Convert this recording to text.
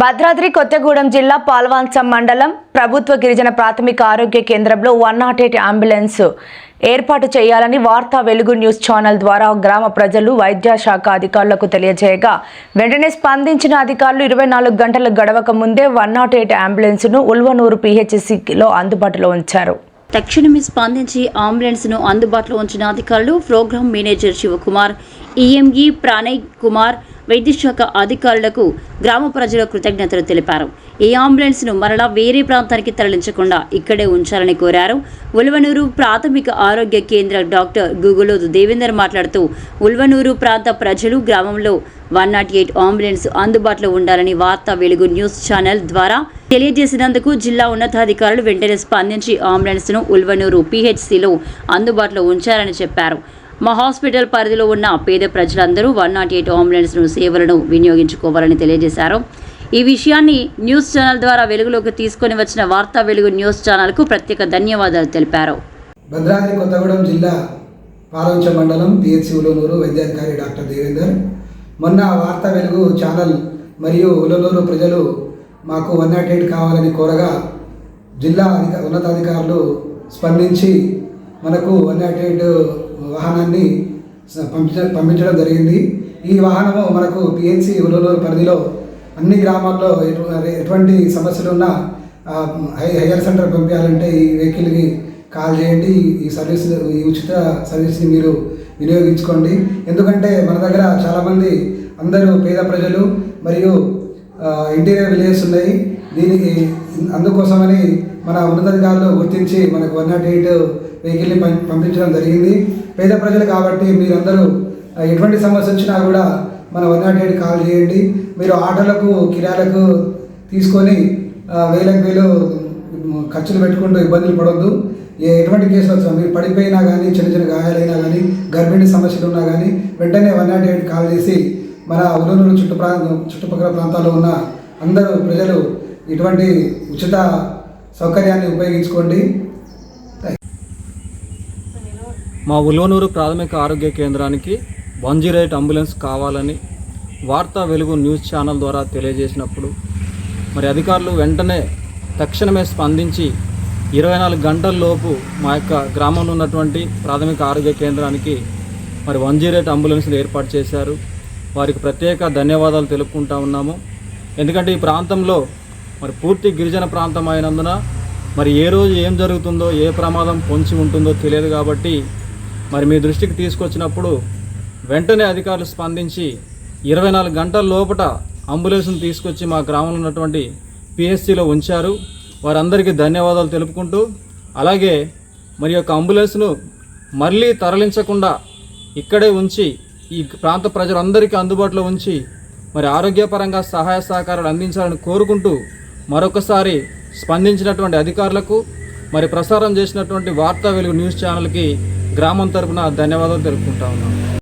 భద్రాద్రి కొత్తగూడెం జిల్లా పాల్వాంచం మండలం ప్రభుత్వ గిరిజన ప్రాథమిక ఆరోగ్య కేంద్రంలో వన్ నాట్ ఎయిట్ అంబులెన్స్ ఏర్పాటు చేయాలని వార్తా వెలుగు న్యూస్ ఛానల్ ద్వారా గ్రామ ప్రజలు వైద్య శాఖ అధికారులకు తెలియజేయగా వెంటనే స్పందించిన అధికారులు ఇరవై నాలుగు గంటలకు గడవక ముందే వన్ నాట్ ఎయిట్ అంబులెన్స్ను ఉల్వనూరు పిహెచ్సిలో అందుబాటులో ఉంచారు. తక్షణమే స్పందించి అంబులెన్స్ను అందుబాటులో ఉంచిన అధికారులు program manager Shivakumar EME Pranay Kumar వైద్యశాఖ అధికారులకు గ్రామ ప్రజలు కృతజ్ఞతలు తెలిపారు. ఈ అంబులెన్స్ను మరలా వేరే ప్రాంతానికి తరలించకుండా ఇక్కడే ఉంచాలని కోరారు. ఉల్వనూరు ప్రాథమిక ఆరోగ్య కేంద్ర డాక్టర్ గుగులోదు దేవేందర్ మాట్లాడుతూ ఉల్వనూరు ప్రాంత ప్రజలు గ్రామంలో వన్ నాట్ ఎయిట్ అంబులెన్స్ అందుబాటులో ఉండాలని వార్తా వెలుగు న్యూస్ ఛానల్ ద్వారా తెలియజేసినందుకు జిల్లా ఉన్నతాధికారులు వెంటనే స్పందించి అంబులెన్స్ను ఉల్వనూరు పిహెచ్సిలో అందుబాటులో ఉంచారని చెప్పారు. మా హాస్పిటల్ పరిధిలో ఉన్న పేద ప్రజలందరూ వన్ నాట్ ఎయిట్ అంబులెన్స్ను సేవలను వినియోగించుకోవాలని తెలియజేశారు. ఈ విషయాన్ని న్యూస్ ఛానల్ ద్వారా వెలుగులోకి తీసుకొని వచ్చిన వార్తా వెలుగు న్యూస్ ఛానల్కు ప్రత్యేక ధన్యవాదాలు తెలిపారు. భద్రాద్రి కొత్తగూడెం జిల్లా పాలంచ మండలం పిహెచ్సి వైద్యాధికారి డాక్టర్ దేవేందర్ మొన్న వార్తా వెలుగు ఛానల్ మరియు ఉలనూరు ప్రజలు మాకు వన్ నాట్ ఎయిట్ కావాలని కోరగా జిల్లా అధిక ఉన్నతాధికారులు స్పందించి మనకు వన్ నాట్ ఎయిట్ వాహనాన్ని పంపించ పంపించడం జరిగింది. ఈ వాహనము మనకు పిఎన్సి ఉలనూరు పరిధిలో అన్ని గ్రామాల్లో ఎటువంటి సమస్యలు ఉన్నా హై హయ్యర్ సెంటర్ పంపించాలంటే ఈ వెహికల్కి కాల్ చేయండి. ఈ సర్వీస్ ఈ ఉచిత సర్వీస్ని మీరు వినియోగించుకోండి. ఎందుకంటే మన దగ్గర చాలామంది అందరూ పేద ప్రజలు మరియు ఇంటీరియర్ విలేజెస్ ఉన్నాయి. దీనికి అందుకోసమని మన ఉన్నతాధికారులు గుర్తించి మనకు వన్ నాట్ ఎయిట్ వెహికల్ని పం- పంపించడం జరిగింది. పేద ప్రజలు కాబట్టి మీరందరూ ఎటువంటి సమస్య వచ్చినా కూడా మన వన్ నాట్ ఎయిట్ కాల్ చేయండి. మీరు ఆటోలకు కిరాలకు తీసుకొని వేలకు వేలు ఖర్చులు పెట్టుకుంటూ ఇబ్బందులు పడొద్దు. ఏ ఎటువంటి కేసులు వచ్చినా మీరు పడిపోయినా కానీ చిన్న చిన్న గాయాలైనా కానీ గర్భిణీ సమస్యలు ఉన్నా కానీ వెంటనే వన్ నాట్ ఎయిట్ కాల్ చేసి మన ఉలూరు చుట్టు ప్రాంతం చుట్టుపక్కల ప్రాంతాల్లో ఉన్న అందరూ ప్రజలు ఇటువంటి ఉచిత సౌకర్యాన్ని ఉపయోగించుకోండి. మా ఉలవనూరు ప్రాథమిక ఆరోగ్య కేంద్రానికి వన్ జీరో ఎయిట్ అంబులెన్స్ కావాలని వార్తా వెలుగు న్యూస్ ఛానల్ ద్వారా తెలియజేసినప్పుడు మరి అధికారులు వెంటనే తక్షణమే స్పందించి ఇరవై నాలుగు గంటల్లోపు మా యొక్క గ్రామంలో ఉన్నటువంటి ప్రాథమిక ఆరోగ్య కేంద్రానికి మరి వన్ జీరో ఎయిట్ అంబులెన్స్లు ఏర్పాటు చేశారు. వారికి ప్రత్యేక ధన్యవాదాలు తెలుపుకుంటా ఉన్నాము. ఎందుకంటే ఈ ప్రాంతంలో మరి పూర్తి గిరిజన ప్రాంతం అయినందున మరి ఏ రోజు ఏం జరుగుతుందో ఏ ప్రమాదం పొంచి ఉంటుందో తెలియదు కాబట్టి మరి మీ దృష్టికి తీసుకొచ్చినప్పుడు వెంటనే అధికారులు స్పందించి ఇరవై నాలుగు గంటల లోపల అంబులెన్స్ను తీసుకొచ్చి మా గ్రామంలో ఉన్నటువంటి పిఎస్సిలో ఉంచారు. వారందరికీ ధన్యవాదాలు తెలుపుకుంటూ అలాగే మరి యొక్క అంబులెన్స్ను మళ్ళీ తరలించకుండా ఇక్కడే ఉంచి ఈ ప్రాంత ప్రజలందరికీ అందుబాటులో ఉంచి మరి ఆరోగ్యపరంగా సహాయ సహకారాలు అందించాలని కోరుకుంటూ మరొకసారి స్పందించినటువంటి అధికారులకు మరి ప్రసారం చేసినటువంటి వార్తా వెలుగు న్యూస్ ఛానల్కి గ్రామం తరపున ధన్యవాదాలు తెలుపుకుంటా ఉన్నాను.